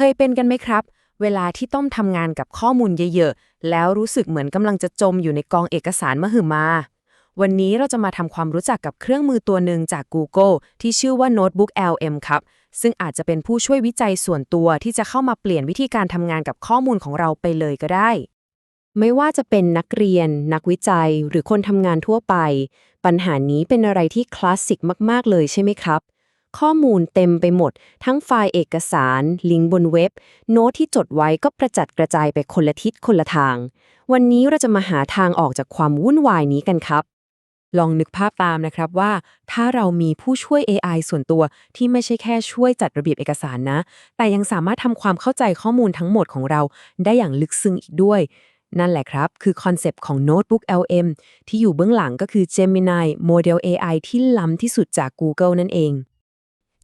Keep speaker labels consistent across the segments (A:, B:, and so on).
A: เคยเป็นกันไหมครับ เวลาที่ต้องทำงานกับข้อมูลเยอะๆ แล้วรู้สึกเหมือนกำลังจะจมอยู่ในกองเอกสารมหึมา วันนี้เราจะมาทำความรู้จักกับเครื่องมือตัวหนึ่งจาก Google ที่ชื่อว่า Notebook LM ครับ ซึ่งอาจจะเป็นผู้ช่วยวิจัยส่วนตัวที่จะเข้ามาเปลี่ยนวิธีการทำงานกับข้อมูลของเราไปเลยก็ได้ ไม่ว่าจะเป็นนักเรียน นักวิจัย หรือคนทำงานทั่วไป ปัญหานี้เป็นอะไรที่คลาสสิกมาก ๆ เลยใช่ไหมครับ ข้อมูลเต็มไปหมด ทั้งไฟล์เอกสาร ลิงก์บนเว็บ โน้ตที่จดไว้ก็กระจัดกระจายไปคนละทิศคนละทาง วันนี้เราจะมาหาทางออกจากความวุ่นวายนี้กันครับ ลองนึกภาพตามนะครับว่า ถ้าเรามีผู้ช่วย AI ส่วนตัวที่ไม่ใช่แค่ช่วยจัดระเบียบเอกสารนะ แต่ยังสามารถทำความเข้าใจข้อมูลทั้งหมดของเรา ได้อย่างลึกซึ้งอีกด้วยนั่นแหละครับ คือคอนเซปต์ของ Notebook LM ที่อยู่เบื้องหลังก็คือ Gemini โมเดล AI ที่ล้ำที่สุดจาก Google นั่นเอง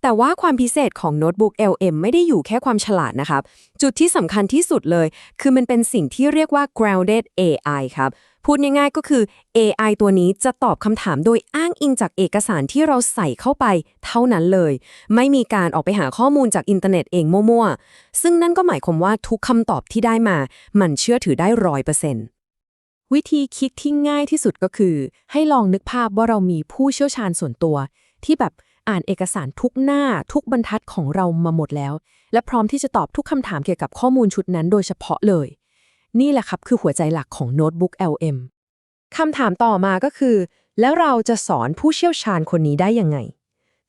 A: แต่ว่าความพิเศษของ Notebook LM ไม่ได้อยู่แค่ความฉลาดนะครับ จุดที่สำคัญที่สุดเลย คือมันเป็นสิ่งที่เรียกว่า grounded AI ครับ พูดง่ายๆก็คือ AI ตัวนี้จะตอบคำถามโดยอ้างอิงจากเอกสารที่เราใส่เข้าไปเท่านั้นเลย ไม่มีการออกไปหาข้อมูลจากอินเทอร์เน็ตเองมั่วๆ ซึ่งนั่นก็หมายความว่าทุกคำตอบที่ได้มา มันเชื่อถือได้ร้อยเปอร์เซ็นต์วิธีคิดที่ง่ายที่สุดก็คือ ให้ลองนึกภาพว่าเรามีผู้เชี่ยวชาญส่วนตัว ที่แบบ อ่านเอกสารทุกหน้าทุกบรรทัดของเรามาหมดแล้ว และพร้อมที่จะตอบทุกคำถามเกี่ยวกับข้อมูลชุดนั้นโดยเฉพาะเลย นี่แหละครับคือหัวใจหลักของ Notebook LM คำถามต่อมาก็คือ แล้วเราจะสอนผู้เชี่ยวชาญคนนี้ได้ยังไง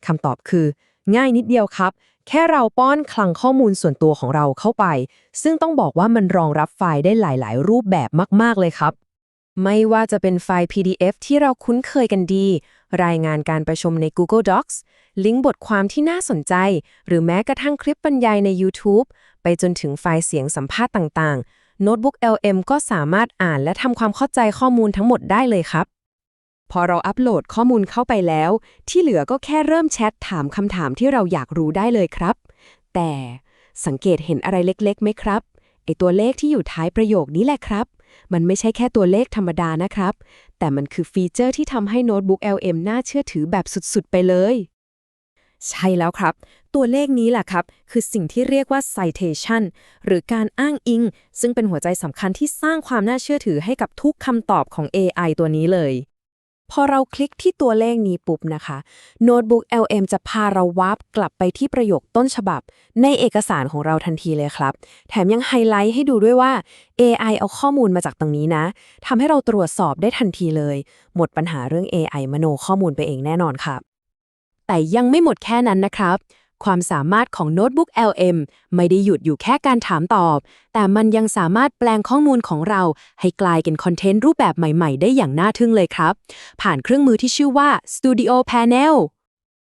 A: คำตอบคือ ง่ายนิดเดียวครับ แค่เราป้อนคลังข้อมูลส่วนตัวของเราเข้าไป ซึ่งต้องบอกว่ามันรองรับไฟล์ได้หลาย ๆ รูปแบบมาก ๆ เลยครับ ไม่ว่าจะเป็นไฟล์ PDF ที่เราคุ้นเคยกันดี รายงานการประชุมใน Google Docs ลิงก์บทความที่น่าสนใจ หรือแม้กระทั่งคลิปบรรยายใน YouTube ไปจนถึงไฟล์เสียงสัมภาษณ์ต่างๆ Notebook LM ก็สามารถอ่านและทำความเข้าใจข้อมูลทั้งหมดได้เลยครับ พอเราอัปโหลดข้อมูลเข้าไปแล้ว ที่เหลือก็แค่เริ่มแชทถามคำถามที่เราอยากรู้ได้เลยครับ แต่สังเกตเห็นอะไรเล็กๆไหมครับไอตัวเลขที่อยู่ท้ายประโยคนี้แหละครับ มันไม่ใช่แค่ตัวเลขธรรมดานะครับ แต่มันคือฟีเจอร์ที่ทำให้โน้ตบุ๊ก LM น่าเชื่อถือแบบสุดๆ ไปเลย ใช่แล้วครับ ตัวเลขนี้แหละครับ คือสิ่งที่เรียกว่า citation หรือการอ้างอิง ซึ่งเป็นหัวใจสำคัญที่สร้างความน่าเชื่อถือให้กับทุกคำตอบของ AI ตัวนี้เลย พอเราคลิกที่ตัวเลขนี้ปุ๊บนะคะโน้ตบุ๊ก LM จะพาเราวาร์ปกลับไปที่ประโยคต้นฉบับ ในเอกสารของเราทันทีเลยครับ แถมยังไฮไลท์ให้ดูด้วยว่า AI เอาข้อมูลมาจากตรงนี้นะทำให้เราตรวจสอบได้ทันทีเลย หมดปัญหาเรื่อง AI มโนข้อมูลไปเองแน่นอนครับ แต่ยังไม่หมดแค่นั้นนะครับ ความสามารถของ Notebook LM ไม่ได้หยุดอยู่แค่การถามตอบ แต่มันยังสามารถแปลงข้อมูลของเรา ให้กลายเป็นคอนเทนต์รูปแบบใหม่ๆ ได้อย่างน่าทึ่งเลยครับ ผ่านเครื่องมือที่ชื่อว่า Studio Panel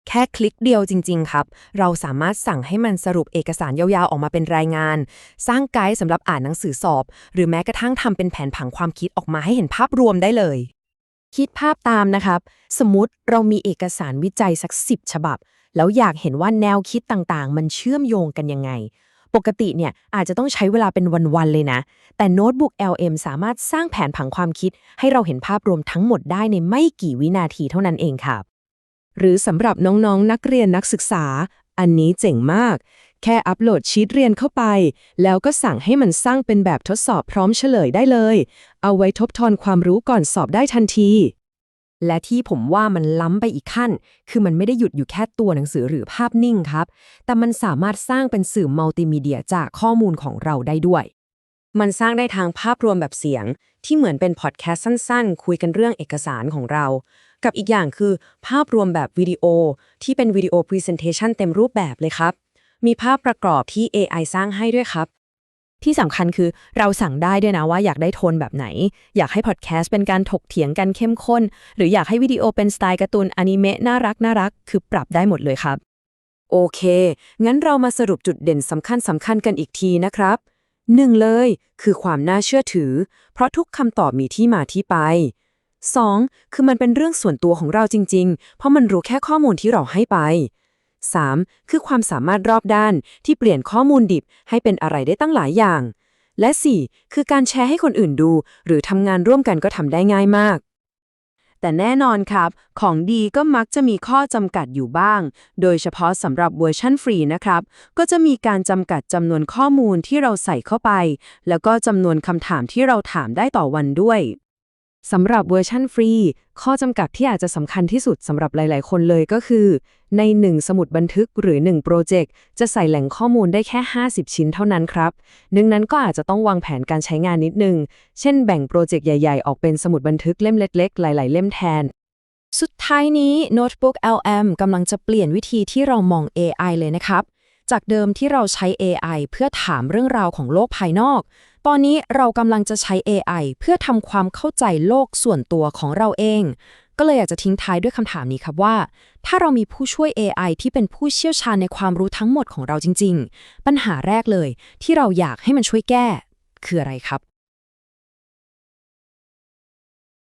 A: แค่คลิกเดียวจริง ๆ ครับ เราสามารถสั่งให้มันสรุปเอกสารยาวๆ ออกมาเป็นรายงาน สร้างไกด์สำหรับอ่านหนังสือสอบ หรือแม้กระทั่งทำเป็นแผนผังความคิดออกมาให้เห็นภาพรวมได้เลย คิดภาพตามนะครับ สมมติเรามีเอกสารวิจัยสักสิบฉบับ แล้วอยากเห็นว่าแนวคิดต่างๆ มันเชื่อมโยงกันยังไง ปกติเนี่ยอาจจะต้องใช้เวลาเป็นวัน ๆ เลยนะ แต่โน้ตบุ๊ก LM สามารถสร้างแผนผังความคิด ให้เราเห็นภาพรวมทั้งหมดได้ในไม่กี่วินาทีเท่านั้นเองครับ หรือสำหรับน้องๆนักเรียนนักศึกษา อันนี้เจ๋งมาก แค่อัปโหลดชีตเรียนเข้าไป แล้วก็สั่งให้มันสร้างเป็นแบบทดสอบพร้อมเฉลยได้เลย เอาไว้ทบทวนความรู้ก่อนสอบได้ทันที และที่ผมว่ามันล้ำไปอีกขั้น คือมันไม่ได้หยุดอยู่แค่ตัวหนังสือหรือภาพนิ่งครับ แต่มันสามารถสร้างเป็นสื่อมัลติมีเดียจากข้อมูลของเราได้ด้วย มันสร้างได้ทางภาพรวมแบบเสียง ที่เหมือนเป็นพอดแคสต์สั้นๆ คุยกันเรื่องเอกสารของเรา กับอีกอย่างคือ ภาพรวมแบบวิดีโอ ที่เป็นวิดีโอ Presentation เต็มรูปแบบเลยครับ มีภาพประกอบที่ AI สร้างให้ด้วยครับ ที่สำคัญคือเราสั่งได้ด้วยนะว่าอยากได้โทนแบบไหน อยากให้พอดแคสต์เป็นการถกเถียงกันเข้มข้น หรืออยากให้วิดีโอเป็นสไตล์การ์ตูนอนิเมะน่ารักน่ารักคือปรับได้หมดเลยครับ โอเค งั้นเรามาสรุปจุดเด่นสำคัญสำคัญกันอีกทีนะครับหนึ่งเลย คือความน่าเชื่อถือ เพราะทุกคำตอบมีที่มาที่ไป 2. คือมันเป็นเรื่องส่วนตัวของเราจริง ๆ เพราะมันรู้แค่ข้อมูลที่เราให้ไป 3. คือความสามารถรอบด้านที่เปลี่ยนข้อมูลดิบให้เป็นอะไรได้ตั้งหลายอย่าง และ 4. คือการแชร์ให้คนอื่นดู หรือทำงานร่วมกันก็ทำได้ง่ายมากแต่แต่แน่นอนครับ ของดีก็มักจะมีข้อจำกัดอยู่บ้าง โดยเฉพาะสำหรับเวอร์ชันฟรีนะครับ ก็จะมีการจำกัดจำนวนข้อมูลที่เราใส่เข้าไป แล้วก็จำนวนคำถามที่เราถามได้ต่อวันด้วย สำหรับเวอร์ชันฟรี ข้อจำกัดที่อาจจะสำคัญที่สุดสำหรับหลาย ๆ คนเลยก็คือ ใน 1 สมุดบันทึกหรือ 1 โปรเจกต์ จะใส่แหล่งข้อมูลได้แค่ 50 ชิ้นเท่านั้นครับดังนั้นก็อาจจะต้องวางแผนการใช้งานนิดนึง เช่นแบ่งโปรเจกต์ใหญ่ ๆ ออกเป็นสมุดบันทึกเล่มเล็ก ๆ หลาย ๆ เล่มแทน สุดท้ายนี้ Notebook LM กำลังจะเปลี่ยนวิธีที่เรามอง AI เลยนะครับ จากเดิมที่เราใช้ AI เพื่อถามเรื่องราวของโลกภายนอก ตอนนี้เรากำลังจะใช้ AI เพื่อทำความเข้าใจโลกส่วนตัวของเราเอง ก็เลยอยากจะทิ้งท้ายด้วยคำถามนี้ครับว่า ถ้าเรามีผู้ช่วย AI ที่เป็นผู้เชี่ยวชาญในความรู้ทั้งหมดของเราจริง ๆ ปัญหาแรกเลย ที่เราอยากให้มันช่วยแก้ คืออะไรครับ